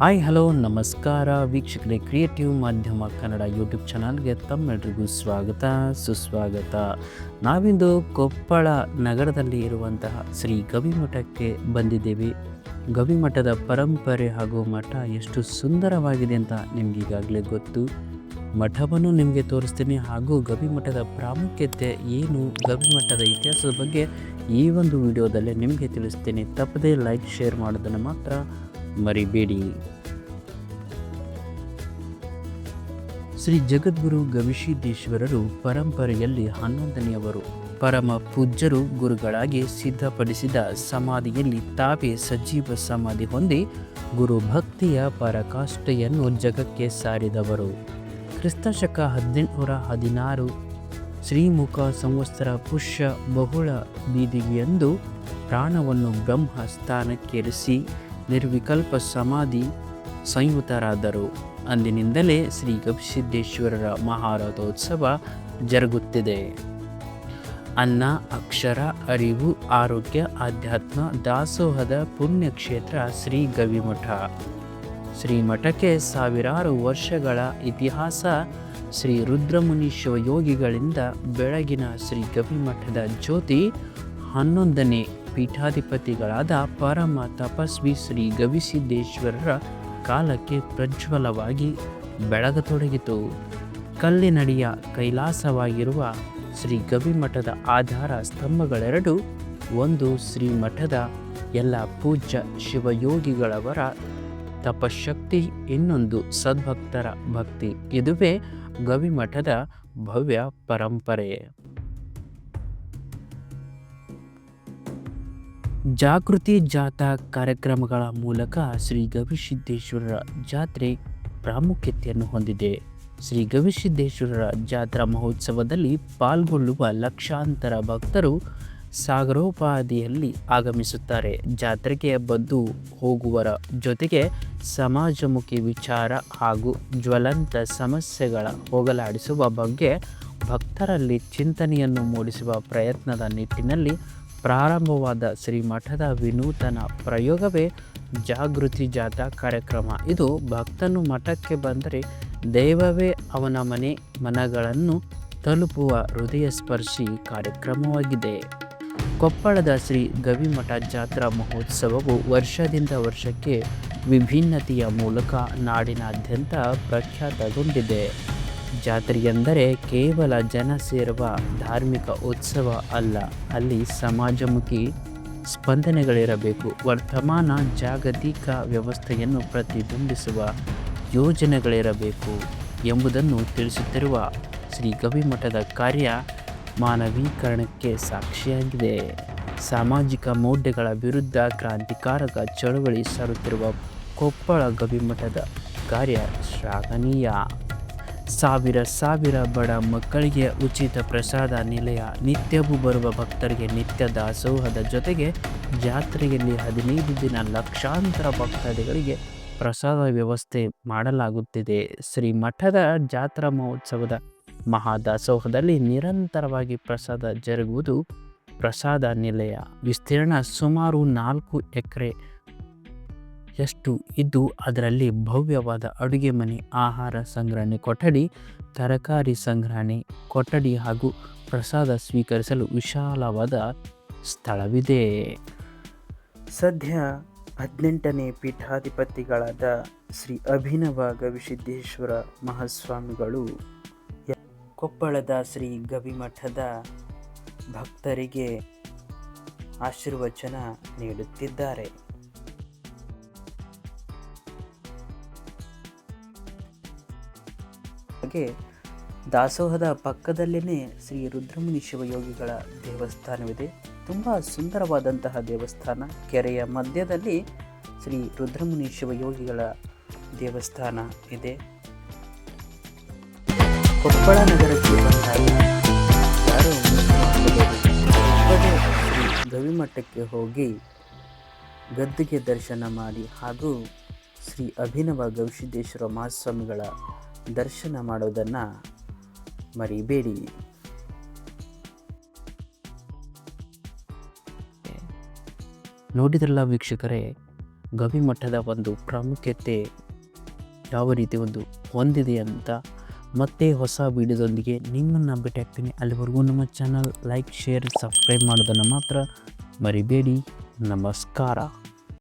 Hi hello ನಮಸ್ಕಾರ. ವೀಕ್ಷಕರೇ creative ಮಾಧ್ಯಮ ಕನ್ನಡ ಯೂಟ್ಯೂಬ್ ಚಾನಲ್ಗೆ ತಮ್ಮೆಲ್ರಿಗೂ ಸ್ವಾಗತ, ಸುಸ್ವಾಗತ. ನಾವಿಂದು ಕೊಪ್ಪಳ ನಗರದಲ್ಲಿ ಇರುವಂತಹ ಶ್ರೀ ಗವಿಮಠಕ್ಕೆ ಬಂದಿದ್ದೇವೆ. ಗವಿಮಠದ ಪರಂಪರೆ ಹಾಗೂ ಮಠ ಎಷ್ಟು ಸುಂದರವಾಗಿದೆ ಅಂತ ನಿಮ್ಗೆ ಈಗಾಗಲೇ ಗೊತ್ತು. ಮಠವನ್ನು ನಿಮಗೆ ತೋರಿಸ್ತೀನಿ. ಹಾಗೂ ಗವಿಮಠದ ಪ್ರಾಮುಖ್ಯತೆ ಏನು ಗವಿಮಠದ ಇತಿಹಾಸದ ಬಗ್ಗೆ ಈ ಒಂದು ವಿಡಿಯೋದಲ್ಲಿ ನಿಮಗೆ ತಿಳಿಸ್ತೀನಿ. ತಪ್ಪದೇ ಲೈಕ್ ಶೇರ್ ಮಾಡೋದನ್ನು ಮಾತ್ರ ಮರಿಬೇಡಿ. ಶ್ರೀ ಜಗದ್ಗುರು ಗವಿಸಿದ್ದೇಶ್ವರರು ಪರಂಪರೆಯಲ್ಲಿ ಹನ್ನೊಂದನೆಯವರು. ಪರಮ ಪೂಜ್ಯರು ಗುರುಗಳಾಗಿ ಸಿದ್ಧಪಡಿಸಿದ ಸಮಾಧಿಯಲ್ಲಿ ತಾವೇ ಸಜೀವ ಸಮಾಧಿ ಹೊಂದಿ ಗುರು ಭಕ್ತಿಯ ಪರಕಾಷ್ಠೆಯನ್ನು ಜಗಕ್ಕೆ ಸಾರಿದವರು. ಕ್ರಿಸ್ತಶಕ ಹದಿನೆಂಟುನೂರ ಹದಿನಾರು ಶ್ರೀಮುಖ ಸಂವತ್ಸರ ಪುಷ್ಯ ಬಹುಳ ಬೀದಿಗೆಯಂದು ಪ್ರಾಣವನ್ನು ಬ್ರಹ್ಮ ಸ್ಥಾನಕ್ಕೇರಿಸಿ ನಿರ್ವಿಕಲ್ಪ ಸಮಾಧಿ ಸಂಯುತರಾದರು. ಅಂದಿನಿಂದಲೇ ಶ್ರೀ ಗವಿಸಿದ್ದೇಶ್ವರರ ಮಹಾರಥೋತ್ಸವ ಜರುಗುತ್ತಿದೆ. ಅನ್ನ, ಅಕ್ಷರ, ಅರಿವು, ಆರೋಗ್ಯ, ಆಧ್ಯಾತ್ಮ, ದಾಸೋಹದ ಪುಣ್ಯಕ್ಷೇತ್ರ ಶ್ರೀ ಗವಿಮಠ. ಶ್ರೀಮಠಕ್ಕೆ ಸಾವಿರಾರು ವರ್ಷಗಳ ಇತಿಹಾಸ ಶ್ರೀ ರುದ್ರಮುನಿ ಶಿವಯೋಗಿಗಳಿಂದ ಬೆಳಗಿನ ಶ್ರೀ ಗವಿಮಠದ ಜ್ಯೋತಿ ಹನ್ನೊಂದನೇ ಪೀಠಾಧಿಪತಿಗಳಾದ ಪರಮ ತಪಸ್ವಿ ಶ್ರೀ ಗವಿಸಿದ್ದೇಶ್ವರರ ಕಾಲಕ್ಕೆ ಪ್ರಜ್ವಲವಾಗಿ ಬೆಳಗತೊಡಗಿತು. ಕಲ್ಲಿನಡಿಯ ಕೈಲಾಸವಾಗಿರುವ ಶ್ರೀ ಗವಿಮಠದ ಆಧಾರ ಸ್ತಂಭಗಳೆರಡು ಒಂದು ಶ್ರೀ ಮಠದ ಎಲ್ಲ ಪೂಜ್ಯ ಶಿವಯೋಗಿಗಳವರ ತಪಶಕ್ತಿ ಇನ್ನೊಂದು ಸದ್ಭಕ್ತರ ಭಕ್ತಿ. ಇದುವೇ ಗವಿಮಠದ ಭವ್ಯ ಪರಂಪರೆ. ಜಾಗೃತಿ ಜಾಥಾ ಕಾರ್ಯಕ್ರಮಗಳ ಮೂಲಕ ಶ್ರೀ ಗವಿಸಿದ್ದೇಶ್ವರರ ಜಾತ್ರೆ ಪ್ರಾಮುಖ್ಯತೆಯನ್ನು ಹೊಂದಿದೆ. ಶ್ರೀ ಗವಿಸಿದ್ದೇಶ್ವರರ ಜಾತ್ರಾ ಮಹೋತ್ಸವದಲ್ಲಿ ಪಾಲ್ಗೊಳ್ಳುವ ಲಕ್ಷಾಂತರ ಭಕ್ತರು ಸಾಗರೋಪಾದಿಯಲ್ಲಿ ಆಗಮಿಸುತ್ತಾರೆ. ಜಾತ್ರೆಗೆ ಬಂದು ಹೋಗುವರ ಜೊತೆಗೆ ಸಮಾಜಮುಖಿ ವಿಚಾರ ಹಾಗೂ ಜ್ವಲಂತ ಸಮಸ್ಯೆಗಳ ಹೋಗಲಾಡಿಸುವ ಬಗ್ಗೆ ಭಕ್ತರಲ್ಲಿ ಚಿಂತನೆಯನ್ನು ಮೂಡಿಸುವ ಪ್ರಯತ್ನದ ನಿಟ್ಟಿನಲ್ಲಿ ಪ್ರಾರಂಭವಾದ ಶ್ರೀ ಮಠದ ವಿನೂತನ ಪ್ರಯೋಗವೇ ಜಾಗೃತಿ ಜಾಥಾ ಕಾರ್ಯಕ್ರಮ. ಇದು ಭಕ್ತನು ಮಠಕ್ಕೆ ಬಂದರೆ ದೈವವೇ ಅವನ ಮನೆ ಮನಗಳನ್ನು ತಲುಪುವ ಹೃದಯ ಸ್ಪರ್ಶಿ ಕಾರ್ಯಕ್ರಮವಾಗಿದೆ. ಕೊಪ್ಪಳದ ಶ್ರೀ ಗವಿಮಠ ಜಾತ್ರಾ ಮಹೋತ್ಸವವು ವರ್ಷದಿಂದ ವರ್ಷಕ್ಕೆ ವಿಭಿನ್ನತೆಯ ಮೂಲಕ ನಾಡಿನಾದ್ಯಂತ ಪ್ರಖ್ಯಾತಗೊಂಡಿದೆ. ಜಾತ್ರೆಯೆಂದರೆ ಕೇವಲ ಜನ ಸೇರುವ ಧಾರ್ಮಿಕ ಉತ್ಸವ ಅಲ್ಲ, ಅಲ್ಲಿ ಸಮಾಜಮುಖಿ ಸ್ಪಂದನೆಗಳಿರಬೇಕು. ವರ್ತಮಾನ ಜಾಗತಿಕ ವ್ಯವಸ್ಥೆಯನ್ನು ಪ್ರತಿಬಿಂಬಿಸುವ ಯೋಜನೆಗಳಿರಬೇಕು ಎಂಬುದನ್ನು ತಿಳಿಸುತ್ತಿರುವ ಶ್ರೀ ಗವಿಮಠದ ಕಾರ್ಯ ಮಾನವೀಕರಣಕ್ಕೆ ಸಾಕ್ಷಿಯಾಗಿದೆ. ಸಾಮಾಜಿಕ ಮೌಢ್ಯಗಳ ವಿರುದ್ಧ ಕ್ರಾಂತಿಕಾರಕ ಚಳುವಳಿ ಸಾರುತ್ತಿರುವ ಕೊಪ್ಪಳ ಗವಿಮಠದ ಕಾರ್ಯ ಶ್ಲಾಘನೀಯ. ಸಾವಿರ ಸಾವಿರ ಬಡ ಮಕ್ಕಳಿಗೆ ಉಚಿತ ಪ್ರಸಾದ ನಿಲಯ. ನಿತ್ಯವೂ ಬರುವ ಭಕ್ತರಿಗೆ ನಿತ್ಯ ದಾಸೋಹದ ಜೊತೆಗೆ ಜಾತ್ರೆಯಲ್ಲಿ ಹದಿನೈದು ದಿನ ಲಕ್ಷಾಂತರ ಭಕ್ತಾದಿಗಳಿಗೆ ಪ್ರಸಾದ ವ್ಯವಸ್ಥೆ ಮಾಡಲಾಗುತ್ತಿದೆ. ಶ್ರೀ ಮಠದ ಜಾತ್ರಾ ಮಹೋತ್ಸವದ ಮಹಾದಾಸೋಹದಲ್ಲಿ ನಿರಂತರವಾಗಿ ಪ್ರಸಾದ ಜರುಗುವುದು ಪ್ರಸಾದ ನಿಲಯ. ವಿಸ್ತೀರ್ಣ ಸುಮಾರು ನಾಲ್ಕು ಎಕರೆ ಎಷ್ಟು? ಇದ್ದು ಅದರಲ್ಲಿ ಭವ್ಯವಾದ ಅಡುಗೆ ಮನೆ, ಆಹಾರ ಸಂಗ್ರಹಣೆ, ಕೊಠಡಿ, ತರಕಾರಿ ಸಂಗ್ರಹಣೆ, ಕೊಠಡಿ ಹಾಗೂ ಪ್ರಸಾದ ಸ್ವೀಕರಿಸಲು ವಿಶಾಲವಾದ ಸ್ಥಳವಿದೆ. ಸದ್ಯ ಹದಿನೆಂಟನೇ ಪೀಠಾಧಿಪತಿಗಳಾದ ಶ್ರೀ ಅಭಿನವ ಗವಿಸಿದ್ದೇಶ್ವರ ಮಹಾಸ್ವಾಮಿಗಳು ಕೊಪ್ಪಳದ ಶ್ರೀ ಗವಿಮಠದ ಭಕ್ತರಿಗೆ ಆಶೀರ್ವಚನ ನೀಡುತ್ತಿದ್ದಾರೆ. ಹಾಗೆ ದಾಸೋಹದ ಪಕ್ಕದಲ್ಲೇ ಶ್ರೀ ರುದ್ರಮುನಿ ಶಿವಯೋಗಿಗಳ ದೇವಸ್ಥಾನವಿದೆ. ತುಂಬ ಸುಂದರವಾದಂತಹ ದೇವಸ್ಥಾನ. ಕೆರೆಯ ಮಧ್ಯದಲ್ಲಿ ಶ್ರೀ ರುದ್ರಮುನಿ ಶಿವಯೋಗಿಗಳ ದೇವಸ್ಥಾನ ಇದೆ. ಕೊಪ್ಪಳ ನಗರಕ್ಕೆ ಬಂದಾಗ ಗವಿಮಠಕ್ಕೆ ಹೋಗಿ ಗದ್ದುಗೆ ದರ್ಶನ ಮಾಡಿ ಹಾಗೂ ಶ್ರೀ ಅಭಿನವ ಗವಿಸಿದ್ದೇಶ್ವರ ಮಹಾಸ್ವಾಮಿಗಳ ದರ್ಶನ ಮಾಡೋದನ್ನು ಮರಿಬೇಡಿ. ನೋಡಿದ್ರಲ್ಲ ವೀಕ್ಷಕರೇ ಗವಿಮಠದ ಒಂದು ಪ್ರಾಮುಖ್ಯತೆ ಯಾವ ರೀತಿ ಒಂದು ಹೊಂದಿದೆ ಅಂತ ಮತ್ತೆ ಹೊಸ ವಿಡಿಯೋದೊಂದಿಗೆ ನಿಮ್ಮನ್ನು ಭೇಟಿ ಆಗ್ತೀನಿ. ಅಲ್ಲಿವರೆಗೂ ನಮ್ಮ ಚಾನಲ್ ಲೈಕ್ ಶೇರ್ ಸಬ್ಸ್ಕ್ರೈಬ್ ಮಾಡೋದನ್ನು ಮಾತ್ರ ಮರಿಬೇಡಿ. ನಮಸ್ಕಾರ.